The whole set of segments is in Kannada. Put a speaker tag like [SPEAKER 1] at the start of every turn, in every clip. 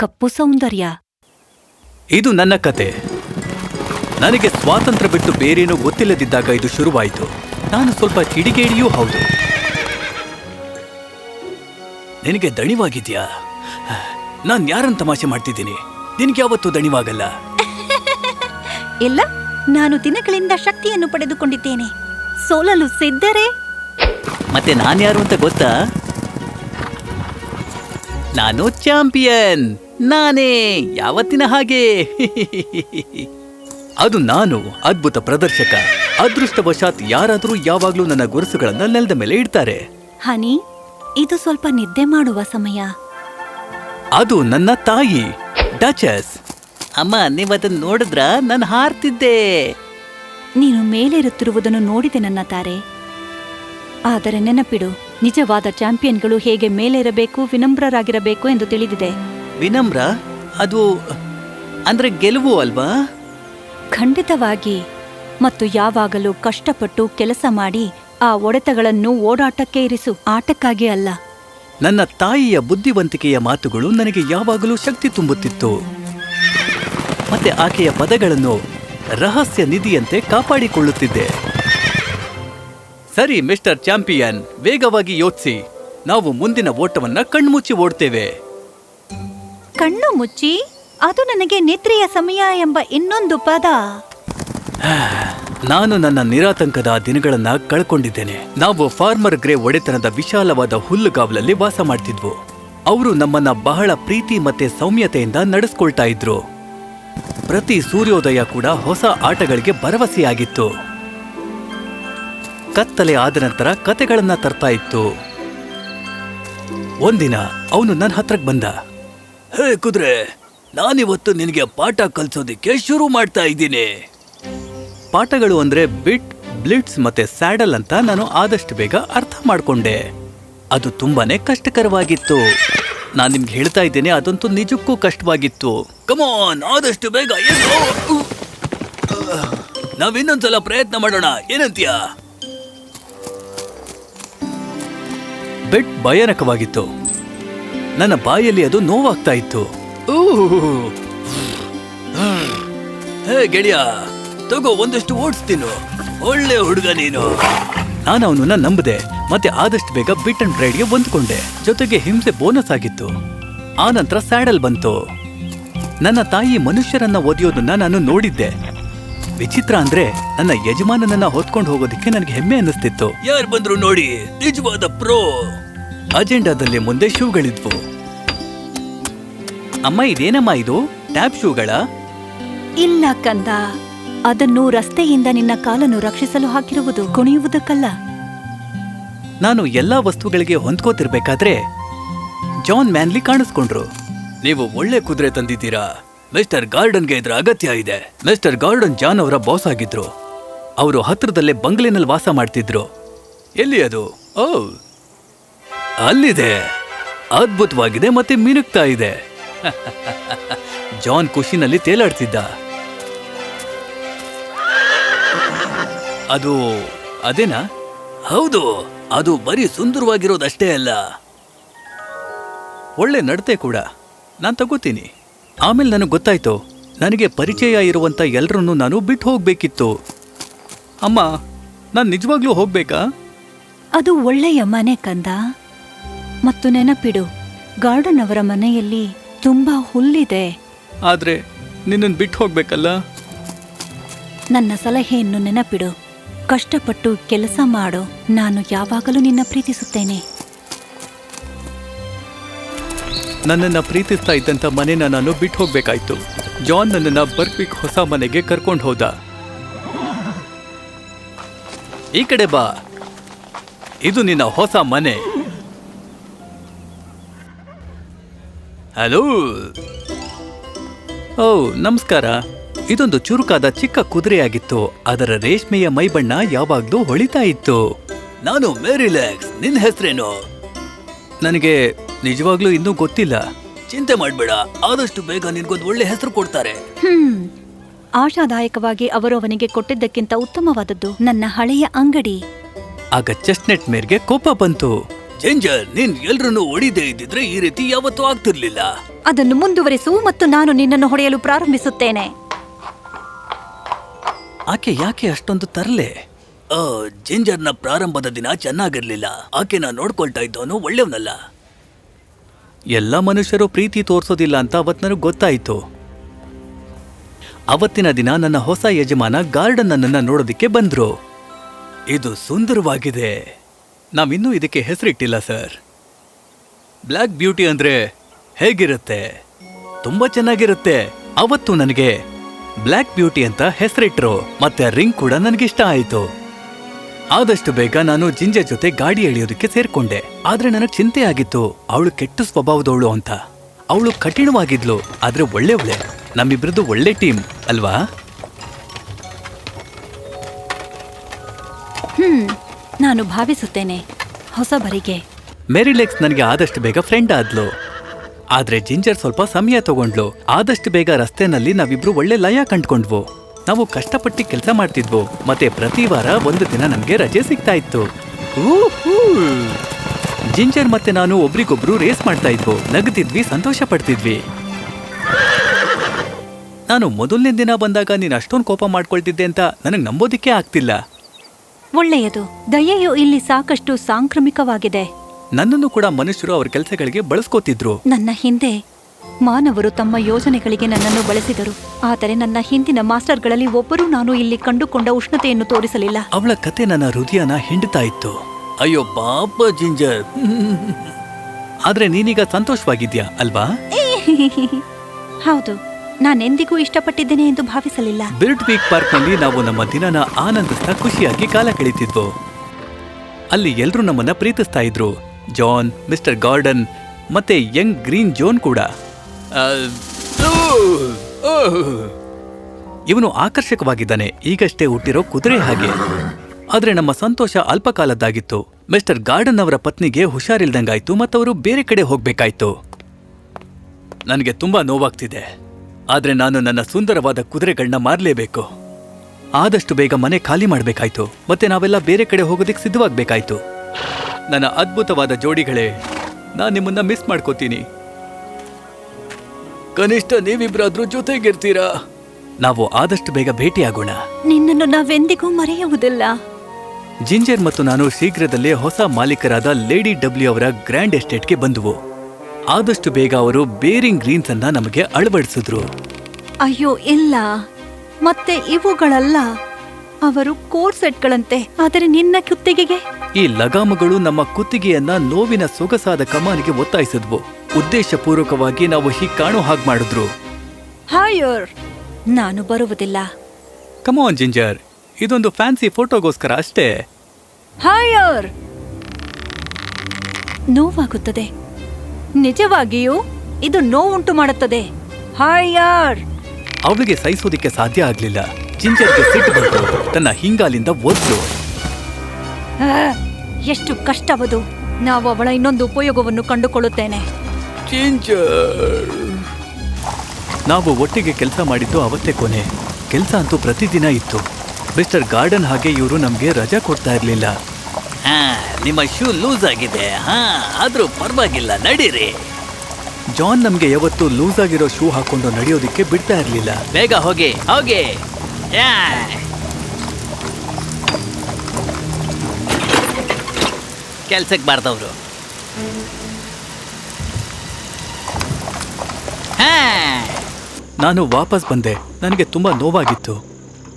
[SPEAKER 1] ಕಪ್ಪು ಸೌಂದರ್ಯ.
[SPEAKER 2] ಇದು ನನ್ನ ಕತೆ. ನನಗೆ ಸ್ವಾತಂತ್ರ್ಯ ಬಿಟ್ಟು ಬೇರೇನೂ ಗೊತ್ತಿಲ್ಲದಿದ್ದಾಗ ಇದು ಶುರುವಾಯಿತು. ನಾನು ಸ್ವಲ್ಪ ಕಿಡಿಗೇಡಿಯೂ ಹೌದು. ನಿನಗೆ ದಣಿವಾಗಿದ್ಯಾ? ನಾನು ಯಾರನ್ನು ತಮಾಷೆ ಮಾಡ್ತಿದ್ದೀನಿ? ನಿನಗೆ ಯಾವತ್ತೂ ದಣಿವಾಗಲ್ಲ.
[SPEAKER 1] ಇಲ್ಲ ನಾನು ದಿನಗಳಿಂದ ಶಕ್ತಿಯನ್ನು ಪಡೆದುಕೊಂಡಿದ್ದೇನೆ. ಸೋಲಲು ಸಿದ್ಧರೇ?
[SPEAKER 2] ಮತ್ತೆ ನಾನು ಯಾರು ಅಂತ ಗೊತ್ತಾ? ನಾನು ಚಾಂಪಿಯನ್. ನಾನೇ ಯಾವತ್ತಿನ ಹಾಗೆ? ಅದು ನಾನು ಅದ್ಭುತ ಪ್ರದರ್ಶಕ. ಅದೃಷ್ಟವಶಾತ್ ಯಾರಾದರೂ ಯಾವಾಗ್ಲೂ ನನ್ನ ಗುರುಸುಗಳನ್ನ ನೆಲದ ಮೇಲೆ ಇಡ್ತಾರೆ.
[SPEAKER 1] ಹನಿ ಇದು ಸ್ವಲ್ಪ ನಿದ್ದೆ ಮಾಡುವ ಸಮಯ.
[SPEAKER 2] ಅದು ನನ್ನ ತಾಯಿ ಡಚಸ್. ಅಮ್ಮ ನೀವದನ್ನ ನೋಡಿದ್ರ? ನಾನು ಹಾರ್ತಿದ್ದೆ.
[SPEAKER 1] ನೀನು ಮೇಲೇರುತ್ತಿರುವುದನ್ನು ನೋಡಿದೆ ನನ್ನ ತಾರೆ. ಆದರೆ ನೆನಪಿಡು ನಿಜವಾದ ಚಾಂಪಿಯನ್ಗಳು ಹೇಗೆ ಮೇಲೇರಬೇಕು ವಿನಮ್ರರಾಗಿರಬೇಕು ಎಂದು ತಿಳಿದಿದೆ.
[SPEAKER 2] ವಿನಮ್ರ ಅದು ಅಂದ್ರೆ ಗೆಲುವು ಅಲ್ವಾ?
[SPEAKER 1] ಖಂಡಿತವಾಗಿ. ಮತ್ತು ಯಾವಾಗಲೂ ಕಷ್ಟಪಟ್ಟು ಕೆಲಸ ಮಾಡಿ ಆ ಒಡೆತಗಳನ್ನು ಓಡಾಟಕ್ಕೆ ಇರಿಸು. ಆಟಕ್ಕಾಗಿ ಅಲ್ಲ.
[SPEAKER 2] ನನ್ನ ತಾಯಿಯ ಬುದ್ಧಿವಂತಿಕೆಯ ಮಾತುಗಳು ನನಗೆ ಯಾವಾಗಲೂ ಶಕ್ತಿ ತುಂಬುತ್ತಿತ್ತು. ಮತ್ತೆ ಆಕೆಯ ಪದಗಳನ್ನು ರಹಸ್ಯ ನಿಧಿಯಂತೆ ಕಾಪಾಡಿಕೊಳ್ಳುತ್ತಿದ್ದೆ. ಸರಿ ಮಿಸ್ಟರ್ ಚಾಂಪಿಯನ್ ವೇಗವಾಗಿ ಯೋಚಿಸಿ. ನಾವು ಮುಂದಿನ ಓಟವನ್ನ ಕಣ್ಮುಚ್ಚಿ ಓಡ್ತೇವೆ.
[SPEAKER 1] ಕಣ್ಣು ಮುಚ್ಚಿ, ಅದು ನನಗೆ ನಿದ್ರೆಯ ಸಮಯ ಎಂಬ ಇನ್ನೊಂದು ಪದ.
[SPEAKER 2] ನಾನು ನನ್ನ ನಿರಾತಂಕದ ದಿನಗಳನ್ನ ಕಳ್ಕೊಂಡಿದ್ದೇನೆ. ನಾವು ಫಾರ್ಮರ್ ಗ್ರೇ ಒಡೆತನದ ವಿಶಾಲವಾದ ಹುಲ್ಲುಗಾವಲಲ್ಲಿ ವಾಸ ಮಾಡ್ತಿದ್ವು. ಅವರು ನಮ್ಮನ್ನ ಬಹಳ ಪ್ರೀತಿ ಮತ್ತೆ ಸೌಮ್ಯತೆಯಿಂದ ನಡೆಸ್ಕೊಳ್ತಾ ಇದ್ರು. ಪ್ರತಿ ಸೂರ್ಯೋದಯ ಕೂಡ ಹೊಸ ಆಟಗಳಿಗೆ ಭರವಸೆಯಾಗಿತ್ತು. ಕತ್ತಲೆ ಆದ ನಂತರ ಕತೆಗಳನ್ನ ತರ್ತಾ ಇತ್ತು. ಒಂದಿನ ಅವನು ನನ್ನ ಹತ್ರಕ್ಕೆ ಬಂದ. ಹೇ ಕುದುರೆ, ನಾನಿವತ್ತು ನಿನಗೆ ಪಾಠ ಕಲಿಸೋದಿಕ್ಕೆ ಶುರು ಮಾಡ್ತಾ ಇದ್ದೀನಿ. ಪಾಠಗಳು ಅಂದ್ರೆ ಬಿಟ್, ಬ್ಲಿಟ್ಸ್ ಮತ್ತೆ ಸ್ಯಾಡಲ್ ಅಂತ ನಾನು ಆದಷ್ಟು ಬೇಗ ಅರ್ಥ ಮಾಡಿಕೊಂಡೆ. ಅದು ತುಂಬಾನೇ ಕಷ್ಟಕರವಾಗಿತ್ತು. ನಾನು ನಿಮ್ಗೆ ಹೇಳ್ತಾ ಇದ್ದೇನೆ, ಅದಂತೂ ನಿಜಕ್ಕೂ ಕಷ್ಟವಾಗಿತ್ತು. ಕಮಾನ್ ಆದಷ್ಟು ಬೇಗ ನಾವ್ ಇನ್ನೊಂದ್ಸಲ ಪ್ರಯತ್ನ ಮಾಡೋಣ, ಏನಂತೀಯ? ಬೆಟ್ ಭಯಾನಕವಾಗಿತ್ತು. ನನ್ನ ಬಾಯಲ್ಲಿ ಅದು ನೋವಾಗ್ತಾ ಇತ್ತು. ಹೇ ಗೆಳೆಯ ತಗೋ ಒಂದಷ್ಟು ಓಡಿಸ್ತೀನು ಒಳ್ಳೆ ಹುಡುಗ ನೀನು. ನಾನು ಅವನನ್ನ ನಂಬದೆ ಮತ್ತೆ ಆದಷ್ಟು ಬೇಗ ಬಿಟ್ ಅಂಡ್ ರೈಡ್ಗೆ ಹೊಂದ್ಕೊಂಡೆ. ಜೊತೆಗೆ ಹಿಂಸೆ ಬೋನಸ್ ಆಗಿತ್ತು. ಆ ನಂತರ ಸ್ಯಾಡಲ್ ಬಂತು. ನನ್ನ ತಾಯಿ ಮನುಷ್ಯರನ್ನ ಓದಿಯೋದನ್ನ ನಾನು ನೋಡಿದ್ದೆ. ವಿಚಿತ್ರ ಅಂದ್ರೆ ನನ್ನ ಯಜಮಾನನನ್ನ ಹೊತ್ಕೊಂಡು ಹೋಗೋದಕ್ಕೆ ನನಗೆ ಹೆಮ್ಮೆ ಅನ್ನಿಸ್ತಿತ್ತು. ಯಾರು ಬಂದ್ರು ನೋಡಿ ನಿಜವಾದ ಪ್ರೋ. ಅಜೆಂಡಾದಲ್ಲಿ ಮುಂದೆ ಶೂಗಳಿದ್ವು. ಅಮ್ಮ ಇದೇನಮ್ಮ ಇದು? ಟ್ಯಾಬ್ ಶೂಗಳ?
[SPEAKER 1] ಇಲ್ಲ ಕಂದ. ಅದನ್ನು ರಸ್ತೆಯಿಂದ ನಿನ್ನ ಕಾಲನ್ನು ರಕ್ಷಿಸಲು ಹಾಕಿರುವುದು ಕುಣಿಯುವುದಕ್ಕಲ್ಲ.
[SPEAKER 2] ನಾನು ಎಲ್ಲಾ ವಸ್ತುಗಳಿಗೆ ಹೊಂದ್ಕೋತಿರ್ಬೇಕಾದ್ರೆ ಜಾನ್ ಮ್ಯಾನ್ಲಿ ಕಾಣಿಸ್ಕೊಂಡ್ರು. ನೀವು ಒಳ್ಳೆ ಕುದುರೆ ತಂದಿದ್ದೀರಾ? ಮಿಸ್ಟರ್ ಗಾರ್ಡನ್ಗೆ ಇದ್ರ ಅಗತ್ಯ ಇದೆ. ಮಿಸ್ಟರ್ ಗಾರ್ಡನ್ ಜಾನ್ ಅವರ ಬಾಸ್ ಆಗಿದ್ರು. ಅವರು ಹತ್ರದಲ್ಲೇ ಬಂಗ್ಲೆನಲ್ಲಿ ವಾಸ ಮಾಡ್ತಿದ್ರು. ಎಲ್ಲಿ ಅದು? ಓ ಅಲ್ಲಿದೆ. ಅದ್ಭುತವಾಗಿದೆ ಮತ್ತೆ ಮಿನುಗ್ತಾ ಇದೆ. ಜಾನ್ ಖುಷಿನಲ್ಲಿ ತೇಲಾಡ್ತಿದ್ದ. ಅದು ಅದೇನಾ? ಹೌದು, ಅದು ಬರೀ ಸುಂದರವಾಗಿರೋದಷ್ಟೇ ಅಲ್ಲ. ಒಳ್ಳೆ ನಡತೆ ಕೂಡ. ನಾನು ತಗೋತೀನಿ. ಆಮೇಲೆ ನನಗೆ ಗೊತ್ತಾಯ್ತು. ನನಗೆ ಪರಿಚಯ ಇರುವಂತ ಎಲ್ಲರನ್ನೂ ನಾನು ಬಿಟ್ಟು ಹೋಗ್ಬೇಕಿತ್ತು. ಅಮ್ಮ, ನಾನು ನಿಜವಾಗ್ಲೂ ಹೋಗ್ಬೇಕಾ?
[SPEAKER 1] ಅದು ಒಳ್ಳೆಯ ಮನೆ ಕಂದ? ಮತ್ತು ನೆನಪಿಡು ಗಾರ್ಡನ್ ಅವರ ಮನೆಯಲ್ಲಿ ತುಂಬಾ ಹುಲ್ಲಿದೆ.
[SPEAKER 2] ಆದ್ರೆ ನಿನ್ನನ್ನು ಬಿಟ್ಟು ಹೋಗ್ಬೇಕಲ್ಲ?
[SPEAKER 1] ನನ್ನ ಸಲಹೆಯನ್ನು ನೆನಪಿಡು ಕಷ್ಟಪಟ್ಟು ಕೆಲಸ ಮಾಡು ನಾನು ಯಾವಾಗಲೂ ನಿನ್ನ ಪ್ರೀತಿಸುತ್ತೇನೆ.
[SPEAKER 2] ನನ್ನನ್ನು ಪ್ರೀತಿಸ್ತಾ ಇದ್ದಂತ ಮನೆನ ನಾನು ಬಿಟ್ಟು ಹೋಗ್ಬೇಕಾಯ್ತು. ಜಾನ್ ನನ್ನನ್ನು ಬರ್ಕ್ವಿಕ್ ಹೊಸ ಮನೆಗೆ ಕರ್ಕೊಂಡು ಹೋದ. ಈ ಕಡೆ ಬಾ. ಇದು ನಿನ್ನ ಹೊಸ ಮನೆ. ಹಲೋ. ಓ ನಮಸ್ಕಾರ. ಇದೊಂದು ಚುರುಕಾದ ಚಿಕ್ಕ ಕುದುರೆಯಾಗಿತ್ತು. ಅದರ ರೇಷ್ಮೆಯ ಮೈಬಣ್ಣ ಯಾವಾಗ್ಲೂ ಹೊಳಿತಾ ಇತ್ತು. ನಾನು ಮೇರಿಲ್ಯಾಕ್ಸ್ ನಿನ್ನ ಹೆಸರೇನು? ನನಗೆ ನಿಜವಾಗ್ಲೂ ಇನ್ನೂ ಗೊತ್ತಿಲ್ಲ. ಚಿಂತೆ ಮಾಡಬೇಡ ಆದಷ್ಟು ಬೇಗ ನಿನ್ಗೊಂದು ಒಳ್ಳೆ ಹೆಸರು ಕೊಡ್ತಾರೆ.
[SPEAKER 1] ಹ್ಮ್. ಆಶಾದಾಯಕವಾಗಿ ಅವರು ಅವನಿಗೆ ಕೊಟ್ಟಿದ್ದಕ್ಕಿಂತ ಉತ್ತಮವಾದದ್ದು ನನ್ನ ಹಳೆಯ ಅಂಗಡಿ.
[SPEAKER 2] ಆಗ ಚೆಸ್ಟ್ನೆಟ್ ಮೇರ್ಗೆ ಕೋಪ ಬಂತು. ಜೇಂಜರ್ ನೀನ್ ಎಲ್ರನ್ನೂ ಹೊಡಿದೇ ಇದ್ದಿದ್ರೆ ಈ ರೀತಿ ಯಾವತ್ತೂ ಆಗ್ತಿರ್ಲಿಲ್ಲ.
[SPEAKER 1] ಅದನ್ನು ಮುಂದುವರಿಸು ಮತ್ತು ನಾನು ನಿನ್ನನ್ನು ಹೊಡೆಯಲು ಪ್ರಾರಂಭಿಸುತ್ತೇನೆ.
[SPEAKER 2] ಆಕೆ ಯಾಕೆ ಅಷ್ಟೊಂದು ತರಲೆ? ಜಿಂಜರ್ನ ಪ್ರಾರಂಭದ ದಿನ ಚೆನ್ನಾಗಿರ್ಲಿಲ್ಲ. ಆಕೆನ ನೋಡ್ಕೊಳ್ತಾ ಇದ್ದವನು ಒಳ್ಳೆಯವನಲ್ಲ. ಎಲ್ಲ ಮನುಷ್ಯರು ಪ್ರೀತಿ ತೋರಿಸೋದಿಲ್ಲ ಅಂತ ಅವತ್ತು ನನಗೆ ಗೊತ್ತಾಯಿತು. ಅವತ್ತಿನ ದಿನ ನನ್ನ ಹೊಸ ಯಜಮಾನ ಗಾರ್ಡನ್ ಅನ್ನ ನೋಡೋದಿಕ್ಕೆ ಬಂದ್ರು. ಇದು ಸುಂದರವಾಗಿದೆ. ನಾವಿನ್ನೂ ಇದಕ್ಕೆ ಹೆಸರಿಟ್ಟಿಲ್ಲ, ಸರ್. ಬ್ಲ್ಯಾಕ್ ಬ್ಯೂಟಿ ಅಂದ್ರೆ ಹೇಗಿರುತ್ತೆ? ತುಂಬಾ ಚೆನ್ನಾಗಿರುತ್ತೆ. ಅವತ್ತು ನನಗೆ ಬ್ಲ್ಯಾಕ್ ಬ್ಯೂಟಿ ಅಂತ ಹೆಸರಿಟ್ಟರು ಮತ್ತೆ ರಿಂಗ್ ಕೂಡ ನನಗಿಷ್ಟ ಆಯಿತು. ಆದಷ್ಟು ಬೇಗ ನಾನು ಜಿಂಜೆ ಜೊತೆ ಗಾಡಿ ಎಳೆಯೋದಕ್ಕೆ ಸೇರ್ಕೊಂಡೆ. ಆದ್ರೆ ನನಗೆ ಚಿಂತೆ ಆಗಿತ್ತು, ಅವಳು ಕೆಟ್ಟ ಸ್ವಭಾವದವಳು ಅಂತ. ಅವಳು ಕಠಿಣವಾಗಿದ್ಲು, ಆದ್ರೆ ಒಳ್ಳೆಯವಳೆ. ನಮ್ಮಿಬ್ರದ್ದು ಒಳ್ಳೆ ಟೀಮ್, ಅಲ್ವಾ?
[SPEAKER 1] ನಾನು ಭಾವಿಸುತ್ತೇನೆ. ಹೊಸಬರಿಗೆ
[SPEAKER 2] ಮೆರಿಲೆಕ್ಸ್ ನನಗೆ ಆದಷ್ಟು ಬೇಗ ಫ್ರೆಂಡ್ ಆದ್ಲು. ಆದ್ರೆ ಜಿಂಜರ್ ಸ್ವಲ್ಪ ಸಮಯ ತಗೊಂಡ್ಲು. ಆದಷ್ಟು ಬೇಗ ರಸ್ತೆನಲ್ಲಿ ನಾವಿಬ್ರು ಒಳ್ಳೆ ಲಯ ಕಂಡ್ಕೊಂಡ್ವು. ನಾವು ಕಷ್ಟಪಟ್ಟು ಕೆಲಸ ಮಾಡ್ತಿದ್ವು. ಮತ್ತೆ ಪ್ರತಿ ವಾರ ಒಂದು ದಿನ ನಮ್ಗೆ ರಜೆ ಸಿಗ್ತಾ ಇತ್ತು. ಜಿಂಜರ್ ಮತ್ತೆ ನಾನು ಒಬ್ರಿಗೊಬ್ರು ರೇಸ್ ಮಾಡ್ತಾ ಇದ್ವು. ನಗ್ತಿದ್ವಿ ಸಂತೋಷ ಪಡ್ತಿದ್ವಿ ನಾನು ಮೊದಲನೇ ದಿನ ಬಂದಾಗ ನೀನು ಅಷ್ಟೊಂದು ಕೋಪ ಮಾಡ್ಕೊಳ್ತಿದ್ದೆ ಅಂತ ನನಗೆ ನಂಬೋದಿಕ್ಕೆ ಆಗ್ತಿಲ್ಲ.
[SPEAKER 1] ಒಳ್ಳೆಯದು. ದಯೆಯು ಇಲ್ಲಿ ಸಾಕಷ್ಟು ಸಾಂಕ್ರಾಮಿಕವಾಗಿದೆ.
[SPEAKER 2] ನನ್ನನ್ನು ಕೂಡ ಮನುಷ್ಯರು ಅವರ ಕೆಲಸಗಳಿಗೆ ಬಳಸ್ಕೋತಿದ್ರು.
[SPEAKER 1] ನನ್ನ ಹಿಂದೆ ಮಾನವರು ತಮ್ಮ ಯೋಜನೆಗಳಿಗೆ ನನ್ನನ್ನು ಬಳಸಿದರು. ಆದರೆ ನನ್ನ ಹಿಂದಿನ ಮಾಸ್ಟರ್ಗಳಲ್ಲಿ ಒಬ್ಬರು ನಾನು ಇಲ್ಲಿ ಕಂಡುಕೊಂಡ ಉಷ್ಣತೆಯನ್ನು ತೋರಿಸಲಿಲ್ಲ.
[SPEAKER 2] ಅವಳ ಕತೆ ನನ್ನ ಹೃದಯನ ಹಿಂಡ್ತಾ ಇತ್ತು. ಅಯ್ಯೋ ಪಾಪ ಜಿಂಜರ್. ಆದ್ರೆ ನೀನೀಗ ಸಂತೋಷವಾಗಿದ್ಯಾ ಅಲ್ವಾ?
[SPEAKER 1] ಹೌದು. ನಾನೆಂದಿಗೂ ಇಷ್ಟಪಟ್ಟಿದ್ದೇನೆ ಎಂದು ಭಾವಿಸಲಿಲ್ಲ.
[SPEAKER 2] ಬಿರ್ಟ್ ವೀಕ್ ಪಾರ್ಕ್ನಲ್ಲಿ ನಾವು ನಮ್ಮ ದಿನನ ಆನಂದಿಸ್ತಾ ಖುಷಿಯಾಗಿ ಕಾಲ ಕಳೀತಿದ್ವು ಅಲ್ಲಿ ಎಲ್ರೂ ನಮ್ಮನ್ನ ಪ್ರೀತಿಸ್ತಾ ಇದ್ರು. ಜಾನ್, ಮಿಸ್ಟರ್ ಗಾರ್ಡನ್, ಮತ್ತೆ ಯಂಗ್ ಗ್ರೀನ್ ಜೋನ್ ಕೂಡ. ಇವನು ಆಕರ್ಷಕವಾಗಿದ್ದಾನೆ. ಈಗಷ್ಟೇ ಹುಟ್ಟಿರೋ ಕುದುರೆ ಹಾಗೆ. ಆದ್ರೆ ನಮ್ಮ ಸಂತೋಷ ಅಲ್ಪಕಾಲದ್ದಾಗಿತ್ತು. ಮಿಸ್ಟರ್ ಗಾರ್ಡನ್ ಅವರ ಪತ್ನಿಗೆ ಹುಷಾರಿಲ್ದಂಗಾಯ್ತು ಮತ್ತವರು ಬೇರೆ ಕಡೆ ಹೋಗ್ಬೇಕಾಯ್ತು. ನನಗೆ ತುಂಬಾ ನೋವಾಗ್ತಿದೆ. ಆದ್ರೆ ನಾನು ನನ್ನ ಸುಂದರವಾದ ಕುದುರೆಗಳನ್ನ ಮಾರಲೇಬೇಕು. ಆದಷ್ಟು ಬೇಗ ಮನೆ ಖಾಲಿ ಮಾಡಬೇಕಾಯ್ತು. ಮತ್ತೆ ನಾವೆಲ್ಲ ಬೇರೆ ಕಡೆ ಹೋಗೋದಕ್ಕೆ ಸಿದ್ಧವಾಗಬೇಕಾಯ್ತು. ನನ್ನ ಅದ್ಭುತವಾದ ಜೋಡಿಗಳೇ ನಾನು ನಿಮ್ಮನ್ನ ಮಿಸ್ ಮಾಡ್ಕೋತೀನಿ. ಕನಿಷ್ಠ ನೀವಿಬ್ರಾದ್ರೂ ಜೊತೆಗಿರ್ತೀರಾ? ನಾವು ಆದಷ್ಟು ಬೇಗ ಭೇಟಿಯಾಗೋಣ.
[SPEAKER 1] ನಿನ್ನನ್ನು ನಾವೆಂದಿಗೂ ಮರೆಯುವುದಿಲ್ಲ.
[SPEAKER 2] ಜಿಂಜರ್ ಮತ್ತು ನಾನು ಶೀಘ್ರದಲ್ಲೇ ಹೊಸ ಮಾಲೀಕರಾದ ಲೇಡಿ ಡಬ್ಲ್ಯೂ ಅವರ ಗ್ರ್ಯಾಂಡ್ ಎಸ್ಟೇಟ್ಗೆ ಬಂದುವು. ಆದಷ್ಟು ಬೇಗ ಅವರು ಬೇರಿಂಗ್ ಗ್ರೀನ್ಸ್ ಅನ್ನ ನಮಗೆ ಅಳವಡಿಸಿದ್ರು.
[SPEAKER 1] ಅಯ್ಯೋ ಇಲ್ಲ. ಮತ್ತೆ ಇವುಗಳಲ್ಲ. ಅವರು ಕೋರ್ ಸೆಟ್ಗಳಂತೆ. ಆದರೆ ನಿನ್ನ ಕುತ್ತಿಗೆಗೆ?
[SPEAKER 2] ಈ ಲಗಾಮಗಳು ನಮ್ಮ ಕುತ್ತಿಗೆಯನ್ನ ನೋವಿನ ಸೊಗಸಾದ ಕಮಾನಿಗೆ ಒತ್ತಾಯಿಸಿದ್ವು. ಉದ್ದೇಶಪೂರ್ವಕವಾಗಿ ನಾವು ಹೀಗೆ ಕಾಣೋ ಹಾಗೆ ಮಾಡಿದ್ರು.
[SPEAKER 1] ಹಾಯೋರ್ ನಾನು ಬರುವುದಿಲ್ಲ.
[SPEAKER 2] ಕಮಾನ್ ಜಿಂಜರ್ ಇದೊಂದು ಫ್ಯಾನ್ಸಿ ಫೋಟೋಗೋಸ್ಕರ ಅಷ್ಟೇ.
[SPEAKER 1] ಹಾಯರ್ ನೋವಾಗುತ್ತದೆ. ನಿಜವಾಗಿಯೂ ಇದು ನೋವುಂಟು ಮಾಡುತ್ತದೆ. ಹಾಯರ್
[SPEAKER 2] ಅವಳಿಗೆ ಸಹಿಸೋದಿಕ್ಕೆ ಸಾಧ್ಯ ಆಗ್ಲಿಲ್ಲ. ಜಿಂಜರ್ಗೆ ಸಿಟ್ಟು ಬಂತು. ತನ್ನ ಹಿಂಗಾಲಿಂದ ಒದ್ದು
[SPEAKER 1] ಎಷ್ಟು ಕಷ್ಟವದು. ನಾವು ಅವಳ ಇನ್ನೊಂದು ಉಪಯೋಗವನ್ನು ಕಂಡುಕೊಳ್ಳುತ್ತೇನೆ.
[SPEAKER 2] ನಾವು ಒಟ್ಟಿಗೆ ಕೆಲಸ ಮಾಡಿದ್ದು ಅವತ್ತೇ ಕೊನೆ. ಕೆಲಸ ಅಂತೂ ಪ್ರತಿದಿನ ಇತ್ತು. ಮಿಸ್ಟರ್ ಗಾರ್ಡನ್ ಹಾಗೆ ಇವರು ನಮಗೆ ರಜಾ ಕೊಡ್ತಾ ಇರ್ಲಿಲ್ಲ.
[SPEAKER 3] ಹಾ ನಿಮ್ಮ ಶೂ ಲೂಸ್ ಆಗಿದೆ. ಹಾ ಆದ್ರೂ ಪರವಾಗಿಲ್ಲ ನಡೀರಿ.
[SPEAKER 2] ಜಾನ್ ನಮ್ಗೆ ಯಾವತ್ತು ಲೂಸ್ ಆಗಿರೋ ಶೂ ಹಾಕೊಂಡು ನಡೆಯೋದಿಕ್ಕೆ ಬಿಡ್ತಾ ಇರ್ಲಿಲ್ಲ.
[SPEAKER 3] ಬೇಗ ಹೋಗಿ ಹೋಗಿ. ಯಾ. ಕೆಲ್ಸಕ್ಕೆ ಬಾರ್ದವ್ರು. ಹಾ.
[SPEAKER 2] ನಾನು ವಾಪಸ್ ಬಂದೆ. ನನಗೆ ತುಂಬಾ ನೋವಾಗಿತ್ತು.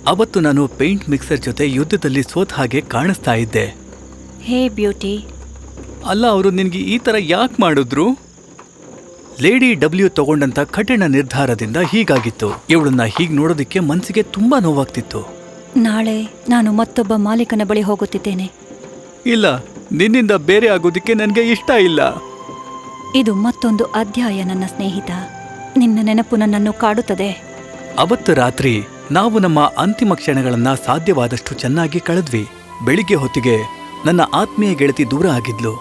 [SPEAKER 2] ಅವತ್ತು ನಾನು ಪೇಂಟ್ ಮಿಕ್ಸರ್ ಜೊತೆ ಯುದ್ಧದಲ್ಲಿ ಸೋತ ಹಾಗೆ ಕಾಣಿಸ್ತಾ ಇದ್ದೆ.
[SPEAKER 1] Hey Beauty.
[SPEAKER 2] ಅಲ್ಲ ಅವರು ನಿನಗೆ ಈ ಥರ ಯಾಕೆ ಮಾಡಿದ್ರು? ಲೇಡಿ ಡಬ್ಲ್ಯೂ ತಗೊಂಡಂಥ ಕಠಿಣ ನಿರ್ಧಾರದಿಂದ ಹೀಗಾಗಿತ್ತು. ಇವಳನ್ನ ಹೀಗೆ ನೋಡೋದಕ್ಕೆ ಮನಸ್ಸಿಗೆ ತುಂಬ ನೋವಾಗ್ತಿತ್ತು.
[SPEAKER 1] ನಾಳೆ ನಾನು ಮತ್ತೊಬ್ಬ ಮಾಲೀಕನ ಬಳಿ ಹೋಗುತ್ತಿದ್ದೇನೆ.
[SPEAKER 2] ಇಲ್ಲ ನಿನ್ನಿಂದ ಬೇರೆ ಆಗೋದಕ್ಕೆ ನನಗೆ ಇಷ್ಟ ಇಲ್ಲ.
[SPEAKER 1] ಇದು ಮತ್ತೊಂದು ಅಧ್ಯಾಯ ನನ್ನ ಸ್ನೇಹಿತ. ನಿನ್ನ ನೆನಪು ನನ್ನನ್ನು ಕಾಡುತ್ತದೆ.
[SPEAKER 2] ಅವತ್ತು ರಾತ್ರಿ ನಾವು ನಮ್ಮ ಅಂತಿಮ ಕ್ಷಣಗಳನ್ನ ಸಾಧ್ಯವಾದಷ್ಟು ಚೆನ್ನಾಗಿ ಕಳೆದ್ವಿ. ಬೆಳಿಗ್ಗೆ ಹೊತ್ತಿಗೆ ನನ್ನ ಆತ್ಮೀಯ ಗೆಳತಿ ದೂರ ಆಗಿದ್ಲು.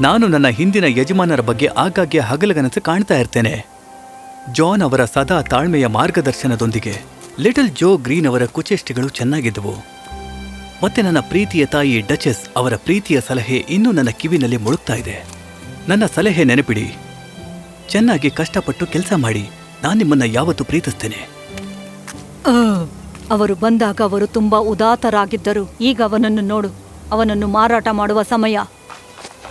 [SPEAKER 2] ನಾನು ನನ್ನ ಹಿಂದಿನ ಯಜಮಾನರ ಬಗ್ಗೆ ಆಗಾಗ್ಗೆ ಹಗಲಗನಸು ಕಾಣ್ತಾ ಇರ್ತೇನೆ. ಜಾನ್ ಅವರ ಸದಾ ತಾಳ್ಮೆಯ ಮಾರ್ಗದರ್ಶನದೊಂದಿಗೆ ಲಿಟಲ್ ಜೋ ಗ್ರೀನ್ ಅವರ ಕುಚೇಷ್ಟಿಗಳು ಚೆನ್ನಾಗಿದ್ದವು. ಮತ್ತೆ ನನ್ನ ಪ್ರೀತಿಯ ತಾಯಿ ಡಚೆಸ್ ಅವರ ಪ್ರೀತಿಯ ಸಲಹೆ ಇನ್ನೂ ನನ್ನ ಕಿವಿನಲ್ಲಿ ಮುಳುಗ್ತಾ ಇದೆ. ನನ್ನ ಸಲಹೆ ನೆನಪಿಡಿ. ಚೆನ್ನಾಗಿ ಕಷ್ಟಪಟ್ಟು ಕೆಲಸ ಮಾಡಿ, ನಾನು ನಿಮ್ಮನ್ನ ಯಾವತ್ತೂ ಪ್ರೀತಿಸ್ತೇನೆ.
[SPEAKER 1] ಅವರು ಬಂದಾಗ ಅವರು ತುಂಬಾ ಉದಾತರಾಗಿದ್ದರು. ಈಗ ಅವನನ್ನು ನೋಡು. ಅವನನ್ನು ಮಾರಾಟ ಮಾಡುವ ಸಮಯ.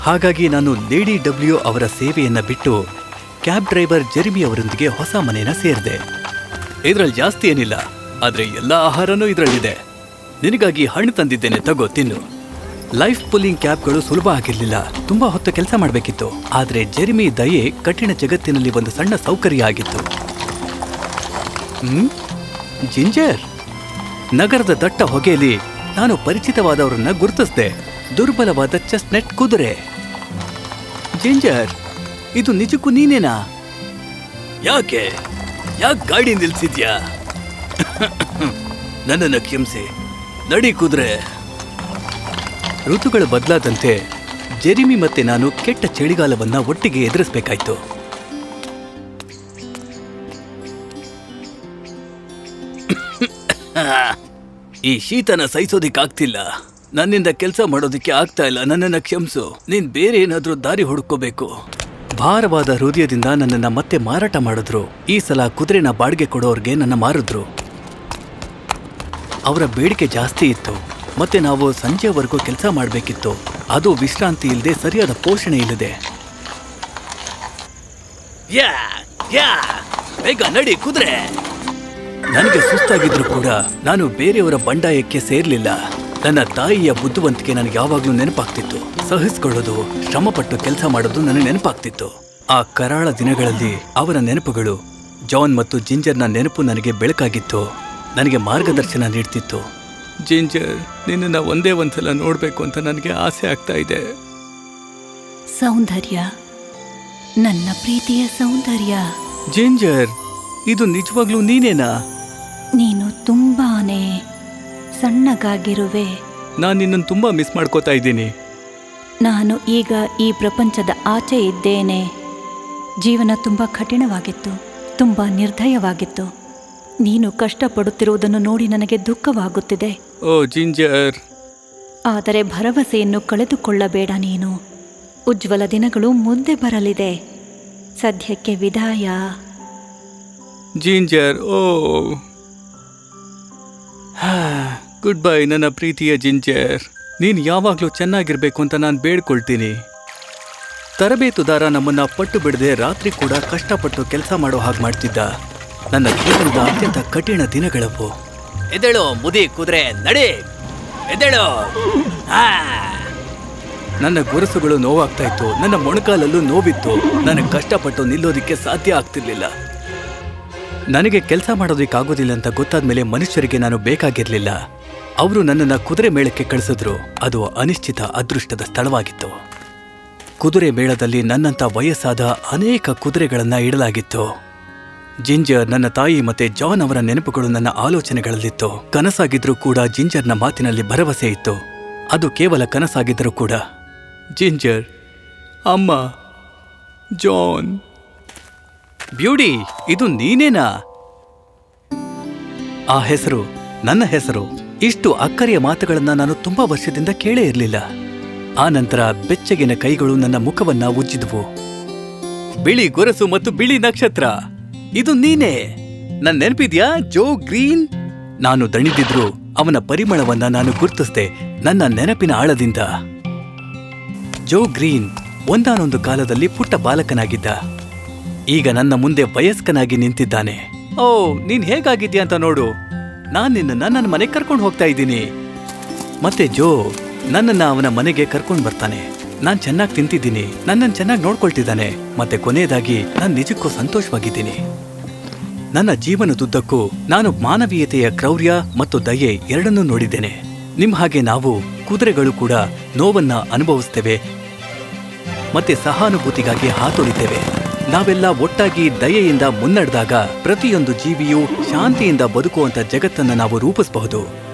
[SPEAKER 2] ಹಾಗಾಗಿ ನಾನು ಲೇಡಿ ಡಬ್ಲ್ಯೂ ಅವರ ಸೇವೆಯನ್ನ ಬಿಟ್ಟು ಕ್ಯಾಬ್ ಡ್ರೈವರ್ ಜೆರಿಮಿ ಅವರೊಂದಿಗೆ ಹೊಸ ಮನೆಯನ್ನ ಸೇರಿದೆ. ಇದರಲ್ಲಿ ಜಾಸ್ತಿ ಏನಿಲ್ಲ, ಆದ್ರೆ ಎಲ್ಲ ಆಹಾರನೂ ಇದರಲ್ಲಿದೆ. ನಿನಗಾಗಿ ಹಣ್ಣು ತಂದಿದ್ದೇನೆ, ತಗೋ, ತಿನ್ನು. ಲೈಫ್ ಪುಲ್ಲಿಂಗ್ ಕ್ಯಾಬ್ಗಳು ಸುಲಭ ಆಗಿರಲಿಲ್ಲ, ತುಂಬಾ ಹೊತ್ತು ಕೆಲಸ ಮಾಡಬೇಕಿತ್ತು. ಆದ್ರೆ ಜೆರಿಮಿ ದಯೆ ಕಠಿಣ ಜಗತ್ತಿನಲ್ಲಿ ಒಂದು ಸಣ್ಣ ಸೌಕರ್ಯ ಆಗಿತ್ತು. ಜಿಂಜರ್? ನಗರದ ದಟ್ಟ ಹೊಗೆಯಲ್ಲಿ ನಾನು ಪರಿಚಿತವಾದವರನ್ನ ಗುರುತಿಸಿದೆ. ದುರ್ಬಲವಾದ ಚೆಸ್ನೆಟ್ ಕುದುರೆ. ಜಿಂಜರ್ ಇದು ನಿಜಕ್ಕೂ ನೀನೇನಾ? ಯಾಕೆ? ಯಾಕೆ ಗಾಡಿ ನಿಲ್ಸಿದ್ಯಾ? ನನ್ನನ್ನು ಕ್ಷಮಿಸಿ. ನಡಿ ಕುದುರೆ. ಋತುಗಳು ಬದಲಾದಂತೆ ಜೆರಿಮಿ ಮತ್ತೆ ನಾನು ಕೆಟ್ಟ ಚಳಿಗಾಲವನ್ನ ಒಟ್ಟಿಗೆ ಎದುರಿಸಬೇಕಾಯ್ತು. ಈ ಶೀತನ ಸಹಿಸೋದಿಕ್ಕಾಗ್ತಿಲ್ಲ. ನನ್ನಿಂದ ಕೆಲಸ ಮಾಡೋದಿಕ್ಕೆ ಆಗ್ತಾ ಇಲ್ಲ. ನನ್ನನ್ನ ಕ್ಷಮಿಸು. ನೀನ್ ಬೇರೆ ಏನಾದ್ರೂ ದಾರಿ ಹುಡುಕೋಬೇಕು ಭಾರವಾದ ಹೃದಯದಿಂದ ನನ್ನನ್ನ ಮತ್ತೆ ಮಾರಾಟ ಮಾಡಿದ್ರು. ಈ ಸಲ ಕುದುರೆನ ಬಾಡಿಗೆ ಕೊಡೋರ್ಗೆ ನನ್ನ ಮಾರಿದ್ರು. ಅವರ ಬೇಡಿಕೆ ಜಾಸ್ತಿ ಇತ್ತು. ಮತ್ತೆ ನಾವು ಸಂಜೆವರೆಗೂ ಕೆಲಸ ಮಾಡಬೇಕಿತ್ತು. ಅದು ವಿಶ್ರಾಂತಿ ಇಲ್ಲದೆ ಸರಿಯಾದ ಪೋಷಣೆ ಇಲ್ಲದೆ. ಯಾ ಯಾ, ಬೇಗ ನಡಿ ಕುದುರೆ. ನನಗೆ ಸುಸ್ತಾಗಿದ್ರು ಕೂಡ ನಾನು ಬೇರೆಯವರ ಬಂಡಾಯಕ್ಕೆ ಸೇರ್ಲಿಲ್ಲ. ನನ್ನ ತಾಯಿಯ ಬುದ್ಧಿವಂತಿಕೆ ನನಗೆ ಯಾವಾಗ್ಲೂ ನೆನಪಾಗ್ತಿತ್ತು. ಸಹಿಸ್ಕೊಳ್ಳೋದು ಶ್ರಮಪಟ್ಟು ಕೆಲಸ ಮಾಡೋದು ನನಗೆ ನೆನಪಾಗ್ತಿತ್ತು. ಆ ಕರಾಳ ದಿನಗಳಲ್ಲಿ ಅವರ ನೆನಪುಗಳು ಜಾನ್ ಮತ್ತು ಜಿಂಜರ್ನ ನೆನಪು ನನಗೆ ಬೆಳಕಾಗಿತ್ತು. ನನಗೆ ಮಾರ್ಗದರ್ಶನ ನೀಡ್ತಿತ್ತು. ಜಿಂಜರ್ ನಿನ್ನನ್ನು ಒಂದೇ ಒಂದ್ಸಲ ನೋಡಬೇಕು ಅಂತ ನನಗೆ ಆಸೆ ಆಗ್ತಾ ಇದೆ.
[SPEAKER 1] ಸೌಂದರ್ಯ ನನ್ನ ಪ್ರೀತಿಯ ಸೌಂದರ್ಯ.
[SPEAKER 2] ಜಿಂಜರ್ ಇದು ನಿಜವಾಗ್ಲೂ ನೀನೇನಾ?
[SPEAKER 1] ನೀನು ತುಂಬಾನೇ ಸಣ್ಣಗಾಗಿರುವೆ.
[SPEAKER 2] ನಾನು ನಿನ್ನನ್ನು ತುಂಬಾ ಮಿಸ್ ಮಾಡ್ಕೋತಾ ಇದ್ದೀನಿ.
[SPEAKER 1] ನಾನು ಈಗ ಈ ಪ್ರಪಂಚದ ಆಚೆ ಇದ್ದೇನೆ. ಜೀವನ ತುಂಬ ಕಠಿಣವಾಗಿತ್ತು ತುಂಬ ನಿರ್ದಯವಾಗಿತ್ತು. ನೀನು ಕಷ್ಟಪಡುತ್ತಿರುವುದನ್ನು ನೋಡಿ ನನಗೆ ದುಃಖವಾಗುತ್ತಿದೆ.
[SPEAKER 2] ಓ ಜಿಂಜರ್.
[SPEAKER 1] ಆದರೆ ಭರವಸೆಯನ್ನು ಕಳೆದುಕೊಳ್ಳಬೇಡ ನೀನು. ಉಜ್ವಲ ದಿನಗಳು ಮುಂದೆ ಬರಲಿದೆ. ಸದ್ಯಕ್ಕೆ ವಿದಾಯ.
[SPEAKER 2] ಜಿಂಜರ್ ಓ. ಗುಡ್ ಬೈ ನನ್ನ ಪ್ರೀತಿಯ ಜಿಂಜರ್. ನೀನು ಯಾವಾಗಲೂ ಚೆನ್ನಾಗಿರ್ಬೇಕು ಅಂತ ನಾನು ಬೇಡ್ಕೊಳ್ತೀನಿ. ತರಬೇತುದಾರ ನಮ್ಮನ್ನ ಪಟ್ಟು ಬಿಡದೆ ರಾತ್ರಿ ಕೂಡ ಕಷ್ಟಪಟ್ಟು ಕೆಲಸ ಮಾಡೋ ಹಾಗೆ ಮಾಡ್ತಿದ್ದ. ನನ್ನ ಜೀವನದ ಅತ್ಯಂತ ಕಠಿಣ ದಿನಗಳವು.
[SPEAKER 3] ಎದ್ದೇಳು ಮುದಿ ಕುದುರೆ ನಡಿ. ಎದ್ದೇಳು. ಆ
[SPEAKER 2] ನನ್ನ ಗುರುಸುಗಳು ನೋವಾಗ್ತಾ ಇತ್ತು. ನನ್ನ ಮೊಣಕಾಲಲ್ಲೂ ನೋವಿತ್ತು. ನನಗೆ ಕಷ್ಟಪಟ್ಟು ನಿಲ್ಲೋದಿಕ್ಕೆ ಸಾಧ್ಯ ಆಗ್ತಿರ್ಲಿಲ್ಲ. ನನಗೆ ಕೆಲಸ ಮಾಡೋದಕ್ಕಾಗೋದಿಲ್ಲ ಅಂತ ಗೊತ್ತಾದ್ಮೇಲೆ ಮನುಷ್ಯರಿಗೆ ನಾನು ಬೇಕಾಗಿರಲಿಲ್ಲ. ಅವರು ನನ್ನನ್ನು ಕುದುರೆ ಮೇಳಕ್ಕೆ ಕಳಿಸಿದ್ರು. ಅದು ಅನಿಶ್ಚಿತ ಅದೃಷ್ಟದ ಸ್ಥಳವಾಗಿತ್ತು. ಕುದುರೆ ಮೇಳದಲ್ಲಿ ನನ್ನಂಥ ವಯಸ್ಸಾದ ಅನೇಕ ಕುದುರೆಗಳನ್ನು ಇಡಲಾಗಿತ್ತು. ಜಿಂಜರ್ ನನ್ನ ತಾಯಿ ಮತ್ತೆ ಜಾನ್ ಅವರ ನೆನಪುಗಳು ನನ್ನ ಆಲೋಚನೆಗಳಲ್ಲಿತ್ತು. ಕನಸಾಗಿದ್ರೂ ಕೂಡ ಜಿಂಜರ್ನ ಮಾತಿನಲ್ಲಿ ಭರವಸೆ ಇತ್ತು. ಅದು ಕೇವಲ ಕನಸಾಗಿದ್ದರೂ ಕೂಡ. ಜಿಂಜರ್, ಅಮ್ಮ, ಜಾನ್. ಬ್ಯೂಟಿ, ಇದು ನೀನೇನಾ? ಆ ಹೆಸರು, ನನ್ನ ಹೆಸರು. ಇಷ್ಟು ಅಕ್ಕರೆಯ ಮಾತುಗಳನ್ನ ನಾನು ತುಂಬಾ ವರ್ಷದಿಂದ ಕೇಳೇ ಇರಲಿಲ್ಲ. ಆ ನಂತರ ಬೆಚ್ಚಗಿನ ಕೈಗಳು ನನ್ನ ಮುಖವನ್ನ ಉಜ್ಜಿದ್ವು. ಬಿಳಿ ಗೊರಸು ಮತ್ತು ಬಿಳಿ ನಕ್ಷತ್ರ. ಇದು ನೀನೇ. ನನ್ನ ನೆನಪಿದ್ಯಾ, ಜೋ ಗ್ರೀನ್? ನಾನು ದಣಿದಿದ್ರು ಅವನ ಪರಿಮಳವನ್ನ ನಾನು ಗುರ್ತಿಸ್ದೆ, ನನ್ನ ನೆನಪಿನ ಆಳದಿಂದ. ಜೋ ಗ್ರೀನ್, ಒಂದಾನೊಂದು ಕಾಲದಲ್ಲಿ ಪುಟ್ಟ ಬಾಲಕನಾಗಿದ್ದ. ಈಗ ನನ್ನ ಮುಂದೆ ವಯಸ್ಕನಾಗಿ ನಿಂತಿದ್ದಾನೆ. ಓ, ನೀನ್ ಹೇಗಾಗಿದ್ಯಾ ಅಂತ ನೋಡು. ನಾನ್ ನಿನ್ನ ನನ್ನ ಮನೆಗೆ ಕರ್ಕೊಂಡು ಹೋಗ್ತಾ ಇದ್ದೀನಿ. ಮತ್ತೆ ಜೋ, ನನ್ನನ್ನ ಅವನ ಮನೆಗೆ ಕರ್ಕೊಂಡು ಬರ್ತಾನೆ. ನಾನ್ ಚೆನ್ನಾಗಿ ತಿಂತಿದ್ದೀನಿ. ನನ್ನನ್ನು ಚೆನ್ನಾಗಿ ನೋಡ್ಕೊಳ್ತಿದ್ದಾನೆ. ಮತ್ತೆ ಕೊನೆಯದಾಗಿ ನಾನು ನಿಜಕ್ಕೂ ಸಂತೋಷವಾಗಿದ್ದೀನಿ. ನನ್ನ ಜೀವನದುದ್ದಕ್ಕೂ ನಾನು ಮಾನವೀಯತೆಯ ಕ್ರೌರ್ಯ ಮತ್ತು ದಯೆ ಎರಡನ್ನೂ ನೋಡಿದ್ದೇನೆ. ನಿಮ್ ಹಾಗೆ ನಾವು ಕುದುರೆಗಳು ಕೂಡ ನೋವನ್ನ ಅನುಭವಿಸ್ತೇವೆ. ಮತ್ತೆ ಸಹಾನುಭೂತಿಗಾಗಿ ಹಾತೊಳಿತೇವೆ ನಾವೆಲ್ಲ ಒಟ್ಟಾಗಿ ದಯೆಯಿಂದ ಮುನ್ನಡೆದಾಗ ಪ್ರತಿಯೊಂದು ಜೀವಿಯೂ ಶಾಂತಿಯಿಂದ ಬದುಕುವಂತ ಜಗತ್ತನ್ನು ನಾವು ರೂಪಿಸಬಹುದು.